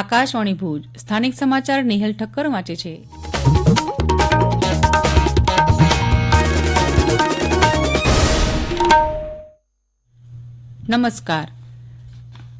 આકાશવાણી ભુજ. સ્થાનિક સમાચાર નિહેલ ઠક્કર વાંચે છે. નમસ્કાર.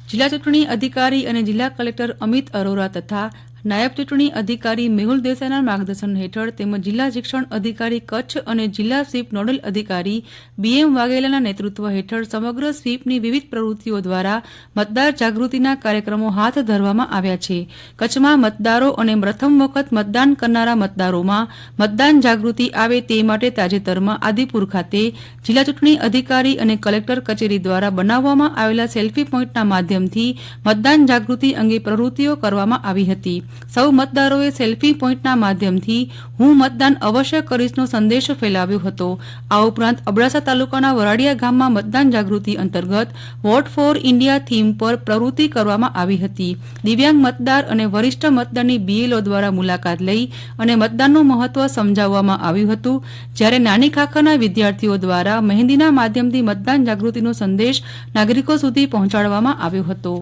જિલ્લા ચૂંટણી અધિકારી અને જિલ્લા કલેક્ટર અમિત અરોરા તથા નાયબ ચૂંટણી અધિકારી મેહુલ દેસાઈના માર્ગદર્શન હેઠળ તેમજ જિલ્લા શિક્ષણ અધિકારી કચ્છ અને જિલ્લા સ્વીપ નોડલ અધિકારી બીએમ વાઘેલાના નેતૃત્વ હેઠળ સમગ્ર સ્વીપની વિવિધ પ્રવૃત્તિઓ દ્વારા મતદાર જાગૃતિના કાર્યક્રમો હાથ ધરવામાં આવ્યા છે. કચ્છમાં મતદારો અને પ્રથમ વખત મતદાન કરનારા મતદારોમાં મતદાન જાગૃતિ આવે તે માટે તાજેતરમાં આદિપુર ખાતે જિલ્લા ચૂંટણી અધિકારી અને કલેક્ટર કચેરી દ્વારા બનાવવામાં આવેલા સેલ્ફી પોઈન્ટના માધ્યમથી મતદાન જાગૃતિ અંગે પ્રવૃત્તિઓ કરવામાં આવી હતી. સૌ મતદારોએ સેલ્ફી પોઈન્ટના માધ્યમથી હું મતદાન અવશ્ય કરીશનો સંદેશ ફેલાવ્યો હતો. આ ઉપરાંત અબડાસા તાલુકાના વરાડિયા ગામમાં મતદાન જાગૃતિ અંતર્ગત વોટ ફોર ઇન્ડિયા થીમ પર પ્રવૃત્તિ કરવામાં આવી હતી. દિવ્યાંગ મતદાર અને વરિષ્ઠ મતદારની બીએલઓ દ્વારા મુલાકાત લઈ અને મતદાનનું મહત્વ સમજાવવામાં આવ્યું હતું. જ્યારે નાની ખાખરના વિદ્યાર્થીઓ દ્વારા મહેંદીના માધ્યમથી મતદાન જાગૃતિનો સંદેશ નાગરિકો સુધી પહોંચાડવામાં આવ્યો હતો.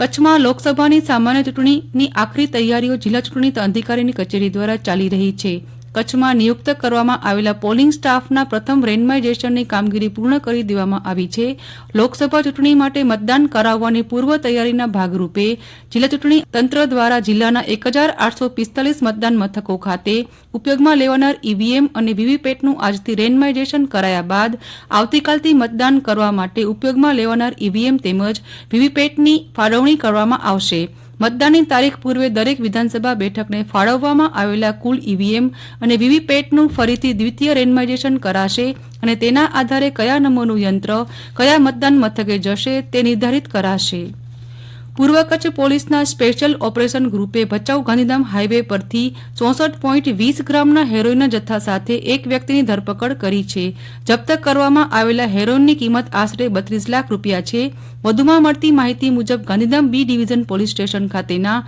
કચ્છમાં લોકસભાની સામાન્ય ચૂંટણીની આખરી તૈયારીઓ જિલ્લા ચૂંટણી અધિકારીની કચેરી દ્વારા ચાલી રહી છે. કચ્છમાં નિયુક્ત કરવામાં આવેલા પોલિંગ સ્ટાફના પ્રથમ રેન્ડમાઇઝેશનની કામગીરી પૂર્ણ કરી દેવામાં આવી છે. લોકસભા ચૂંટણી માટે મતદાન કરાવવાની પૂર્વ તૈયારીના ભાગરૂપે જિલ્લા ચૂંટણી તંત્ર દ્વારા જિલ્લાના એક હજાર આઠસો પિસ્તાલીસ મતદાન મથકો ખાતે ઉપયોગમાં લેવાનાર ઈવીએમ અને વીવીપેટનું આજથી રેન્ડમાઇઝેશન કરાયા બાદ આવતીકાલથી મતદાન કરવા માટે ઉપયોગમાં લેવાનાર ઈવીએમ તેમજ વીવીપેટની ફાળવણી કરવામાં આવશે. મતદાનની તારીખ પૂર્વે દરેક વિધાનસભા બેઠકને ફાળવવામાં આવેલા કુલ ઈવીએમ અને વીવીપેટનું ફરીથી દ્વિતીય રેન્ડમાઇઝેશન કરાશે અને તેના આધારે કયા નંબરનું યંત્ર, કયા મતદાન મથકે જશે તે નિર્ધારિત કરાશે. પૂર્વ કચ્છ પોલીસના સ્પેશિયલ ઓપરેશન ગ્રુપે ભચાઉ ગાંધીધામ હાઈવે પરથી ચોસઠ પોઈન્ટ વીસ ગ્રામના હેરોઈનના જથ્થા સાથે એક વ્યક્તિની ધરપકડ કરી છે. જપ્ત કરવામાં આવેલા હેરોઈનની કિંમત આશરે બત્રીસ લાખ રૂપિયા છે. વધુમાં મળતી માહિતી મુજબ Gandhidham B division police station ખાતેના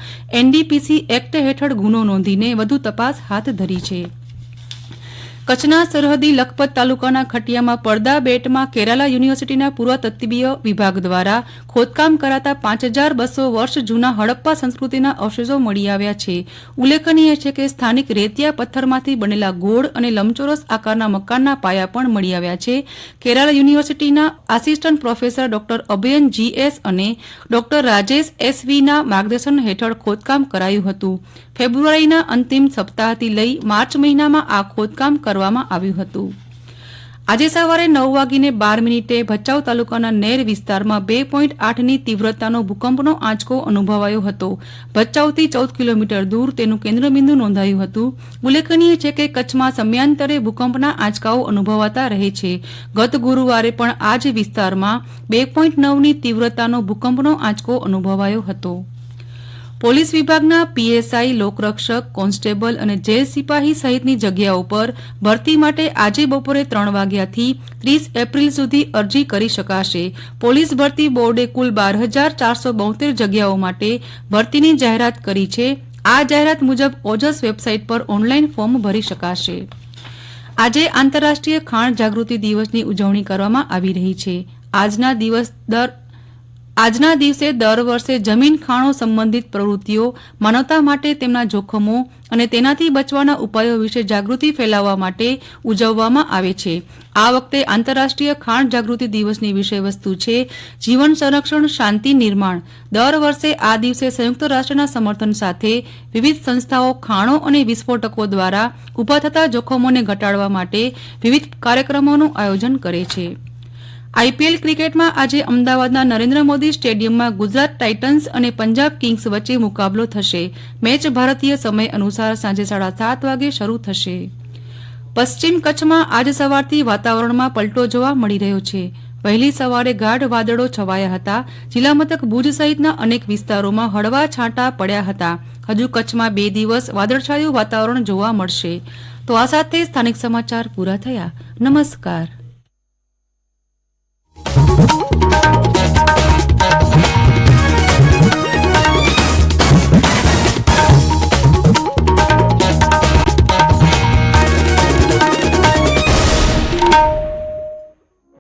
એનડીપીસી એક્ટ હેઠળ ગુનો નોંધીને વધુ તપાસ હાથ ધરી છે. કચ્છના સરહદી લખપત તાલુકાના ખટિયામાં પડદા બેટમાં કેરાલા યુનિવર્સિટીના પુરાતત્વીય વિભાગ દ્વારા ખોદકામ કરાતા પાંચ હજાર બસો વર્ષ જૂના હડપ્પા સંસ્કૃતિના અવશેષો મળી આવ્યા છે. ઉલ્લેખનીય છે કે સ્થાનિક રેતિયા પથ્થરમાંથી બનેલા ગોળ અને લંબચોરસ આકારના મકાનના પાયા પણ મળી આવ્યા છે. કેરાલા યુનિવર્સિટીના assistant professor doctor Abhayan GS અને ડોક્ટર રાજેશ એસવીના માર્ગદર્શન હેઠળ ખોદકામ કરાયું હતું. ફેબ્રુઆરીના અંતિમ સપ્તાહથી લઈ માર્ચ મહિનામાં આ ખોદકામ કરવામાં આવ્યું હતું. આજે સવારે નવ વાગીને બાર મિનિટે ભચાઉ તાલુકાના નેર વિસ્તારમાં બે પોઈન્ટ આઠની તીવ્રતાનો ભૂકંપનો આંચકો અનુભવાયો હતો. ભચાઉથી ચૌદ કિલોમીટર દૂર તેનું કેન્દ્રબિંદુ નોંધાયું હતું. ઉલ્લેખનીય છે કે કચ્છમાં સમયાંતરે ભૂકંપના આંચકાઓ અનુભવાતા રહે છે. ગત ગુરુવારે પણ આ જ વિસ્તારમાં બે પોઈન્ટ નવની તીવ્રતાનો ભૂકંપનો આંચકો અનુભવાયો હતો. પોલીસ વિભાગના પીએસઆઈ, લોકરક્ષક, કોન્સ્ટેબલ અને જેલ સિપાહી સહિતની જગ્યાઓ પર ભરતી માટે આજે બપોરે ત્રણ વાગ્યાથી ત્રીસ એપ્રિલ સુધી અરજી કરી શકાશે. પોલીસ ભરતી બોર્ડે કુલ બાર હજાર ચારસો બોતેર જગ્યાઓ માટે ભરતીની જાહેરાત કરી છે. આ જાહેરાત મુજબ ઓજસ વેબસાઇટ પર ઓનલાઈન ફોર્મ ભરી શકાશે. આજે આંતરરાષ્ટ્રીય ખાણ જાગૃતિ દિવસની ઉજવણી કરવામાં આવી રહી છે. આજના દિવસ દર આજના દિવસે દર વર્ષે જમીન ખાણો સંબંધિત પ્રવૃત્તિઓ માનવતા માટે તેમના જોખમો અને તેનાથી બચવાના ઉપાયો વિશે જાગૃતિ ફેલાવવા માટે ઉજવવામાં આવે છે. આ વખતે આંતરરાષ્ટ્રીય ખાણ જાગૃતિ દિવસની વિષયવસ્તુ છે જીવન સંરક્ષણ શાંતિ નિર્માણ. દર વર્ષે આ દિવસે સંયુક્ત રાષ્ટ્રના સમર્થન સાથે વિવિધ સંસ્થાઓ ખાણો અને વિસ્ફોટકો દ્વારા ઊભા થતા જોખમોને ઘટાડવા માટે વિવિધ કાર્યક્રમોનું આયોજન કરે છે. આઈપીએલ ક્રિકેટમાં આજે અમદાવાદના નરેન્દ્ર મોદી સ્ટેડિયમમાં ગુજરાત ટાઇટન્સ અને પંજાબ કિંગ્સ વચ્ચે મુકાબલો થશે. મેચ ભારતીય સમય અનુસાર સાંજે સાડા સાત વાગે શરૂ થશે. પશ્ચિમ કચ્છમાં આજ સવારથી વાતાવરણમાં પલટો જોવા મળી રહ્યો છે. વહેલી સવારે ગાઢ વાદળો છવાયા હતા. જિલ્લા મથક ભુજ સહિતના અનેક વિસ્તારોમાં હળવા છાંટા પડ્યા હતા. હજુ કચ્છમાં બે દિવસ વાદળછાયું વાતાવરણ જોવા મળશે. તો આ સાથે સ્થાનિક સમાચાર પૂરા થયા. નમસ્કાર.